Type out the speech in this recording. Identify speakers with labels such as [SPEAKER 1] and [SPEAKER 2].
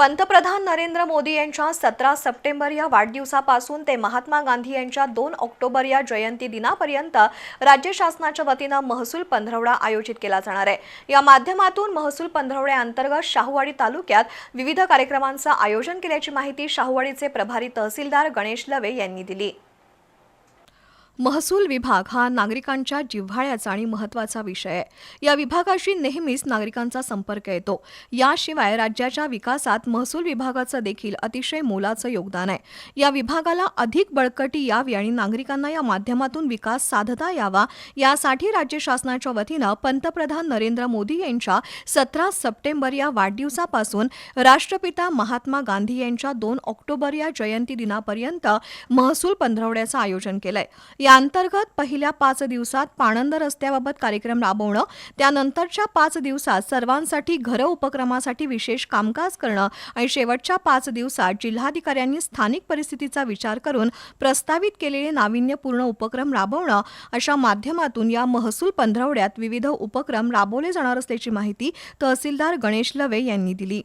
[SPEAKER 1] पंतप्रधान नरेंद्र मोदी यांच्या सतरा सप्टेंबर या वाढदिवसापासून ते महात्मा गांधी यांच्या दोन ऑक्टोबर या जयंती दिनापर्यंत राज्य शासनाच्या वतीनं महसूल पंधरवडा आयोजित केला जाणार आहे. या माध्यमातून महसूल पंधरवड्याअंतर्गत शाहूवाडी तालुक्यात विविध कार्यक्रमांचं आयोजन केल्याची माहिती शाहूवाडीचे प्रभारी तहसीलदार गणेश लवे यांनी दिली. महसूल विभाग हा नागरिकांच्या जिव्हाळ्याचा आणि महत्त्वाचा विषय आहे. या विभागाशी नेहमीच नागरिकांचा संपर्क येतो. याशिवाय राज्याच्या विकासात महसूल विभागाचं देखील अतिशय मोलाचं योगदान आहे. या विभागाला अधिक बळकटी यावी आणि नागरिकांना या माध्यमातून विकास साधता यावा यासाठी राज्य शासनाच्या वतीनं पंतप्रधान नरेंद्र मोदी यांच्या सतरा सप्टेंबर या वाढदिवसापासून राष्ट्रपिता महात्मा गांधी यांच्या दोन ऑक्टोबर या जयंती दिनापर्यंत महसूल पंधरवड्याचं आयोजन केलंय. याअंतर्गत पहिल्या पाच दिवसात पाणंद रस्त्याबाबत कार्यक्रम राबवणं त्यानंतरच्या पाच दिवसात सर्वांसाठी घरं उपक्रमासाठी विशेष कामकाज करणं आणि शेवटच्या पाच दिवसात जिल्हाधिकाऱ्यांनी स्थानिक परिस्थितीचा विचार करून प्रस्तावित केलेले नाविन्यपूर्ण उपक्रम राबवणं अशा माध्यमातून या महसूल पंधरवड्यात विविध उपक्रम राबवले जाणार असल्याची माहिती तहसीलदार गणेश लवे यांनी दिली.